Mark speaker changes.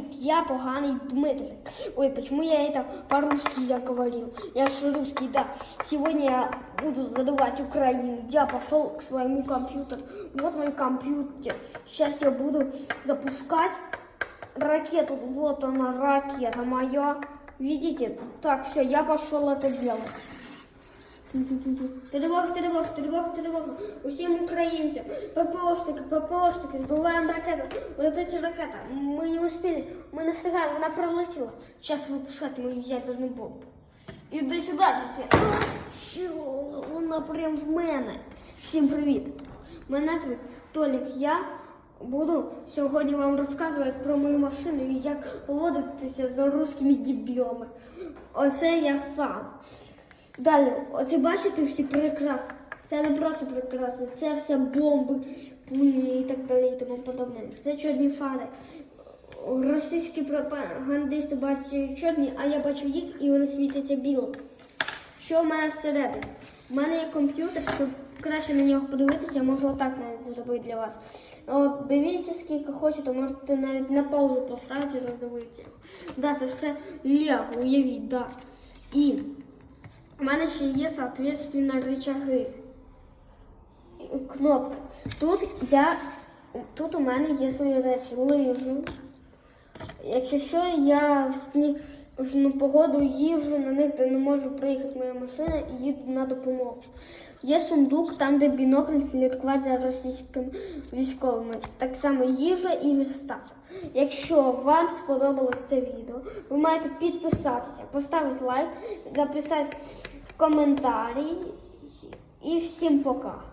Speaker 1: привет, я поганый Дмитрий. Ой, почему я это по-русски я говорил? Я же русский, да. Сегодня я буду задавать Украину. Я пошел к своему компьютеру. Вот мой компьютер. Сейчас я буду запускать ракету. Вот она, ракета моя. Видите? Так, все, я пошел это делать. Тривога, тривога, тривога, тривога. Усім українцям, ППОшники, ППОшники, збиваємо ракету. Летить ракета. Ми не успіли, ми не встигаємо, вона пролетіла. Зараз випускати мою ядерну бомбу. Іди сюди, дівці. Що? Вона прям в мене. Всім привіт. Мене звуть Толік. Я буду сьогодні вам розказувати про мою машину і як поводитися з русскими дебілами. Оце я сам. Далі, оце бачите всі прикраси. Це не просто прикраси, це все бомби, пулі і так далі і тому подобне. Це чорні фари. Російські пропагандисти бачать чорні, а я бачу їх і вони світяться білим. Що в мене всередині? У мене є комп'ютер, щоб краще на нього подивитися, я можу отак навіть зробити для вас. От дивіться, скільки хочете, можете навіть на паузу поставити і роздивитися. Да, це все Лего, уявіть, да. І мене ще є, соответственно, рычаги. Кнопки. Тут я. Тут у мене є свої речі, лижі. Якщо що, я в сніжну погоду їжджу на них, де не можу приїхати моя машина і їду на допомогу. Є сундук, там, де бінокль слідкувати за російськими військовими. Так само їжа і верстак. Якщо вам сподобалось це відео, ви маєте підписатися, поставити лайк, написати коментарі і всім пока.